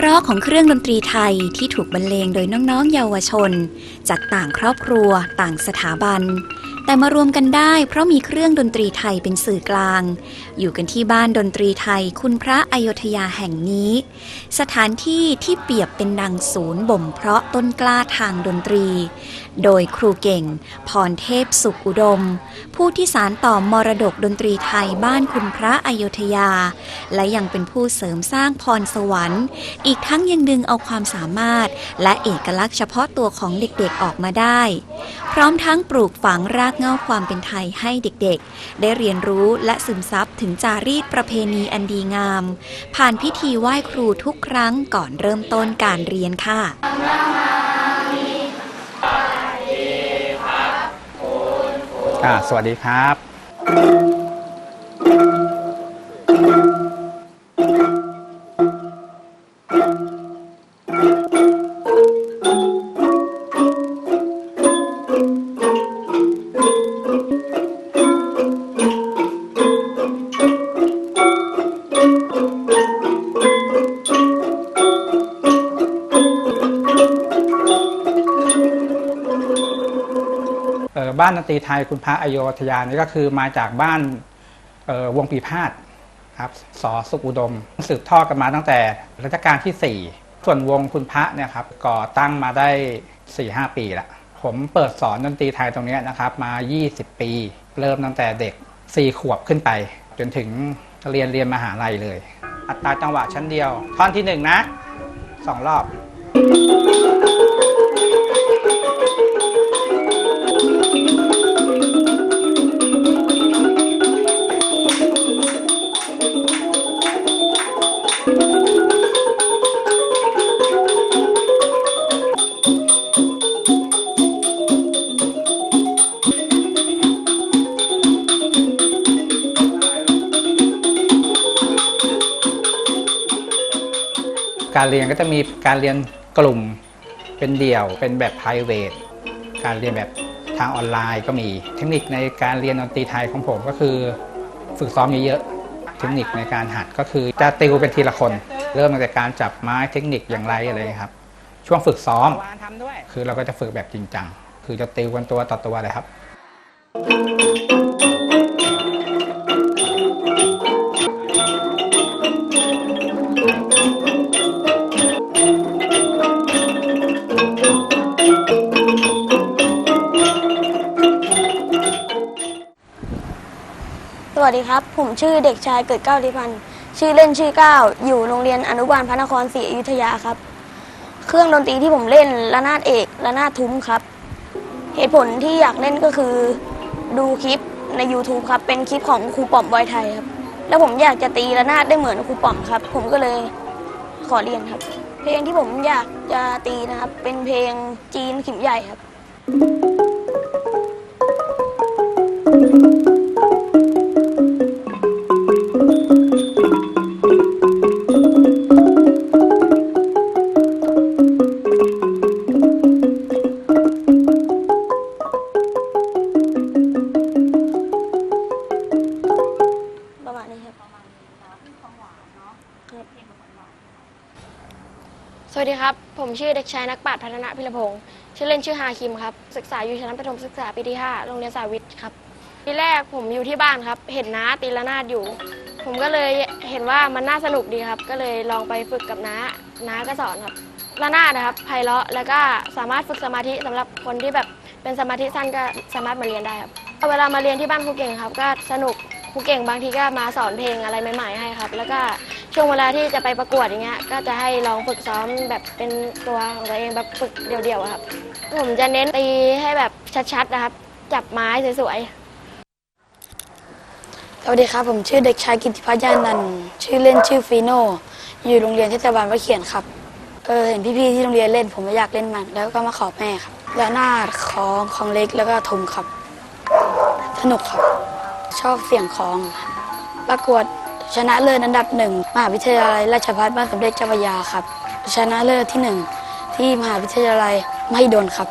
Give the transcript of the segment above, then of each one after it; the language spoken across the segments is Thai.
เราะของเครื่องดนตรีไทยที่ถูกบรรเลงโดยน้องๆเยาวชน จากต่างครอบครัว ต่างสถาบัน แต่มารวมกันได้เพราะมีเครื่องดนตรีไทยเป็นสื่อกลาง อยู่กันที่บ้านดนตรีไทยคุณพระอยุธยาแห่งนี้ สถานที่ที่เปรียบเป็นดังศูนย์บ่มเพาะต้นกล้าทางดนตรี โดยครูเก่ง พรเทพสุขอุดม ผู้ที่สารต่อมรดกดนตรีไทยบ้านคุณพระอยุธยา และยังเป็นผู้เสริมสร้างพรสวรรค์ อีกทั้งยังดึงเอาความสามารถ และเอกลักษณ์เฉพาะตัวของเด็กๆออกมาได้ พร้อมทั้งปลูกฝังรากเง่าความเป็นไทยให้เด็กๆ ได้เรียนรู้และซึมซับถึงจารีตประเพณีอันดีงาม ผ่านพิธีไหว้ครูทุกครั้งก่อนเริ่มต้นการเรียนค่ะสวัสดีครับ บ้านดนตรีไทยคุณพระอโยธยานี่ก็คือมาจากบ้านวงปีพาดครับสอสุอุดม สืบทอดกันมาตั้งแต่รัชกาลที่ 4 ส่วนวงคุณพระเนี่ยครับก่อตั้งมาได้ 4-5 ปีละผมเปิดสอนดนตรีไทยตรงนี้นะครับมา 20 ปี เริ่มตั้งแต่เด็ก 4 ขวบขึ้นไป จนถึงเรียนเรียนมหาลัยเลย อัตราจังหวะชั้นเดียว ท่อนที่ 1 นะสองรอบ การเรียนก็จะมีการเรียนกลุ่มเป็นเดี่ยว เป็นแบบ p r i v a t การเรียนแบบทางออนไลน์ก็มี เทคนิคในการเรียนดนตรีไทยของผมก็คือ ฝึกซ้อมเยอะๆ เทคนิคในการหัดก็คือจะติวเป็นทีละคน เริ่มตั้งแต่การจับไม้เทคนิคอย่างไรอะไรครับ ช่วงฝึกซ้อม คือเราก็จะฝึกแบบจริงจัง คือจะติวกันตัวต่อตัวเลยครับ วัสดีครับ ผมชื่อเด็กชายเกิดเก้าทิพันธ์ชื่อเล่นชื่อเก้าอยู่โรงเรียนอนุบาลพระนครศรีอยุธยาครับ เครื่องดนตรีที่ผมเล่นระนาดเอกระนาดทุ้มครับ เหตุผลที่อยากเล่นก็คือ ดูคลิปใน YouTube ครับ เป็นคลิปของครูป๋อมบอยไทยครับ แล้วผมอยากจะตีระนาดได้เหมือนครูป๋อมครับ ผมก็เลยขอเรียนครับ เพลงที่ผมอยากจะตีนะครับ เป็นเพลงจีนขิมใหญ่ครับปร วัสดีครับ ผมชื่อเด็กชายนักปราชญ์พัฒนาพิรพงศ์ชื่อเล่นชื่อฮาคิมครับ ศึกษาอยู่ชั้นประถมศึกษาปีที่ 5 โรงเรียนสาวิทครับ ทีแรกผมอยู่ที่บ้านครับ เห็นน้าตีละนาดอยู่ ผมก็เลยเห็นว่ามันน่าสนุกดีครับ ก็เลยลองไปฝึกกับน้า น้าก็สอนครับ ละนาดนะครับไพเราะ แล้วก็สามารถฝึกสมาธิสำหรับคนที่แบบเป็นสมาธิสั้นก็สามารถมาเรียนได้ครับ เวลามาเรียนที่บ้านครูเก่งครับ ก็สนุก ครูเก่งบางทีก็มาสอนเพลงอะไรใหม่ ๆ ให้ครับ แล้วก็ช่วงเวลาที่จะไปประกวดอย่างเงี้ยก็จะให้ลองฝึกซ้อมแบบเป็นตัวของตัวเองแบบฝึกเดี่ยวๆอะครับ ผมจะเน้นตีให้แบบชัดๆนะครับ จับไม้สวยๆสวัสดีครับ ผมชื่อเด็กชายกิติพัฒน์ยานันท์ชื่อเล่นชื่อฟีโนอยู่โรงเรียนเทศบาลวัดเขียนครับเออเห็นพี่ๆที่โรงเรียนเล่น ผมก็อยากเล่นมัน แล้วก็มาขอแม่ครับและหน้าดของของเล็กแล้วก็ทุมครับ สนุกครับ ชอบเสียงคลองครับประกวดชนะเลิศอันดับหนึ่งมหาวิทยาลัยราชภัฏบ้านสมเด็จเจ้าพระยาครับ ชนะเลิศที่หนึ่งที่มหาวิทยาลัยไมหิดลครับ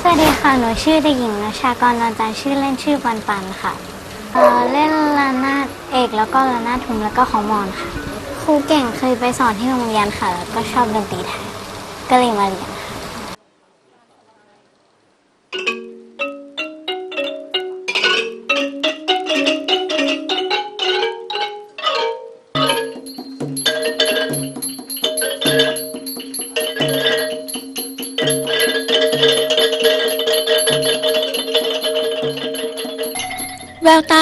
สวัสดีค่ะ หนูชื่อเด็กหญิงนชากรนอนจันทร์ชื่อเล่นชื่อปันปันค่ะเอ่อเล่นระนาดเอกแล้วก็ระนาดทุมแล้วก็ของมอนค่ะ ครูเก่งเคยไปสอนที่โรงเรียนค่ะ แล้วก็ชอบดนตรีไทยก็เลยมาเรียนค่ะ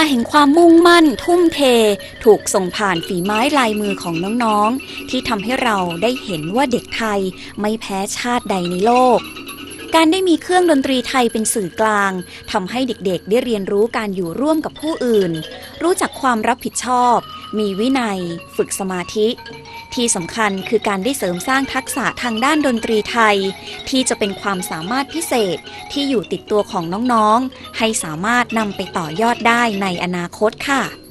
แห่งความมุ่งมั่น ทุ่มเท ถูกส่งผ่านฝีไม้ลายมือของน้องๆ ที่ทำให้เราได้เห็นว่าเด็กไทยไม่แพ้ชาติใดในโลก การได้มีเครื่องดนตรีไทยเป็นสื่อกลางทำให้เด็กๆ ได้เรียนรู้การอยู่ร่วมกับผู้อื่น รู้จักความรับผิดชอบ มีวินัย ฝึกสมาธิ ที่สำคัญคือการได้เสริมสร้างทักษะทางด้านดนตรีไทย ที่จะเป็นความสามารถพิเศษที่อยู่ติดตัวของน้องๆ ให้สามารถนำไปต่อยอดได้ในอนาคตค่ะ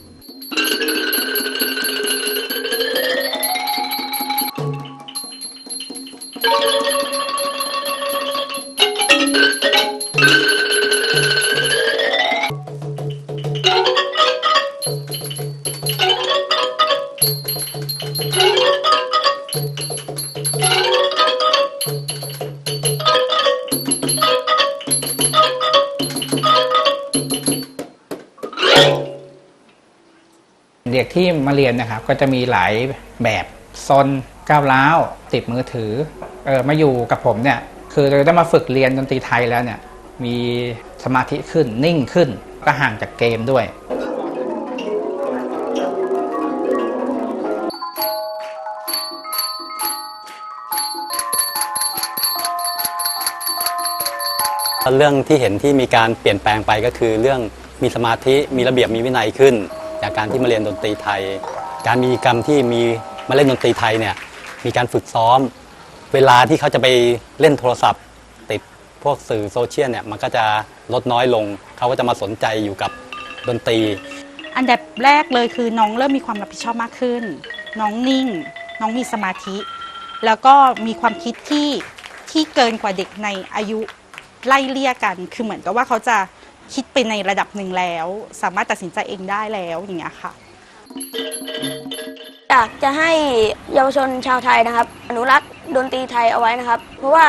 ที่มาเรียนนะครับ ก็จะมีหลายแบบซนก้าวร้าวติดมือถือเออมาอยู่กับผมเนี่ยคือเราได้มาฝึกเรียนดนตรีไทยแล้วเนี่ยมีสมาธิขึ้นนิ่งขึ้นก็ห่างจากเกมด้วยเรื่องที่เห็นที่มีการเปลี่ยนแปลงไปก็คือเรื่องมีสมาธิมีระเบียบมีวินัยขึ้น จากการที่มาเรียนดนตรีไทย การมีกรรมที่มีมาเล่นดนตรีไทยเนี่ยมีการฝึกซ้อม เวลาที่เขาจะไปเล่นโทรศัพท์ ติดพวกสื่อโซเชียลเนี่ยมันก็จะลดน้อยลง เขาก็จะมาสนใจอยู่กับดนตรี อันดับแรกเลยคือน้องเริ่มมีความรับผิดชอบมากขึ้น น้องนิ่ง น้องมีสมาธิ แล้วก็มีความคิดที่ที่เกินกว่าเด็กในอายุไล่เลี่ยกัน คือเหมือนกับว่าเขาจะ คิดไปในระดับหนึ่งแล้ว สามารถตัดสินใจเองได้แล้วอย่างเงี้ยค่ะ อยากจะให้เยาวชนชาวไทยนะครับ อนุรักษ์ดนตรีไทยเอาไว้นะครับ เพราะว่า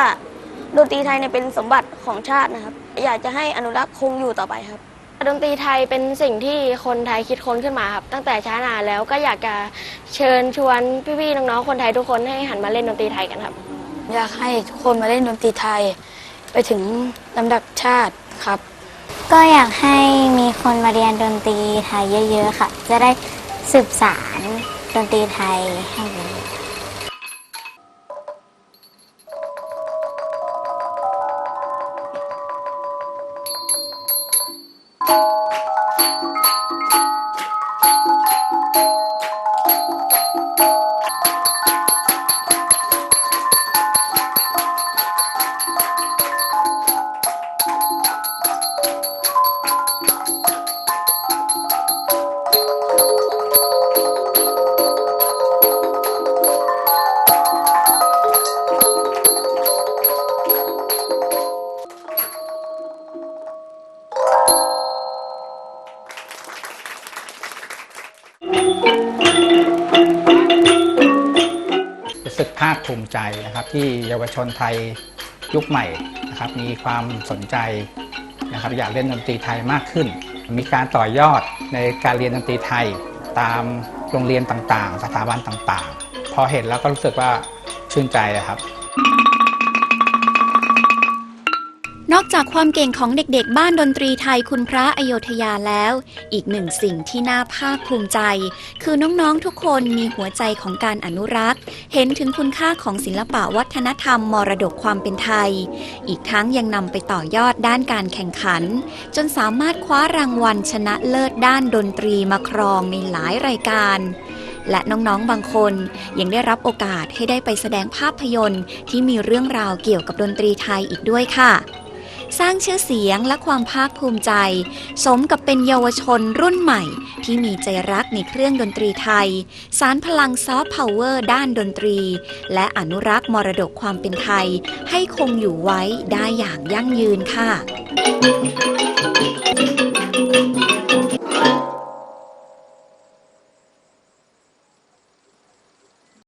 ดนตรีไทยเนี่ยเป็นสมบัติของชาตินะครับ อยากจะให้อนุรักษ์คงอยู่ต่อไปครับดนตรีไทยเป็นสิ่งที่คนไทยคิดค้นขึ้นมาครับ ตั้งแต่ช้านานแล้วก็อยากจะเชิญชวนพี่ๆน้องๆคนไทยทุกคนให้หันมาเล่นดนตรีไทยกันครับ อยากให้ทุกคนมาเล่นดนตรีไทย ไปถึงลำดับชาติครับ ก็อยากให้มีคนมาเรียนดนตรีไทยเยอะ ๆ ค่ะ จะได้สืบสารดนตรีไทยให้าคภูมิใจนะครับ ที่เยาวชนไทยยุคใหม่นะครับมีความสนใจนะครับอยากเล่นดนตรีไทยมากขึ้น มีการต่อยอดในการเรียนดนตรีไทยตามโรงเรียนต่างๆ สถาบันต่างๆ พอเห็นแล้วก็รู้สึกว่าชื่นใจอะครับ นอกจากความเก่งของเด็กๆ บ้านดนตรีไทยคุณพระอโยธยาแล้ว อีกหนึ่งสิ่งที่น่าภาคภูมิใจ คือน้องๆทุกคนมีหัวใจของการอนุรักษ์ เห็นถึงคุณค่าของศิลปะวัฒนธรรมมรดกความเป็นไทย อีกทั้งยังนำไปต่อยอดด้านการแข่งขัน จนสามารถคว้ารางวัลชนะเลิศด้านดนตรีมาครองในหลายรายการและน้องๆ บางคนยังได้รับโอกาสให้ได้ไปแสดงภาพยนตร์ ที่มีเรื่องราวเกี่ยวกับดนตรีไทยอีกด้วยค่ะ สร้างชื่อเสียงและความภาคภูมิใจ สมกับเป็นเยาวชนรุ่นใหม่ ที่มีใจรักในเครื่องดนตรีไทย สารพลังซอฟต์พาวเวอร์ด้านดนตรี และอนุรักษ์มรดกความเป็นไทย ให้คงอยู่ไว้ได้อย่างยั่งยืนค่ะ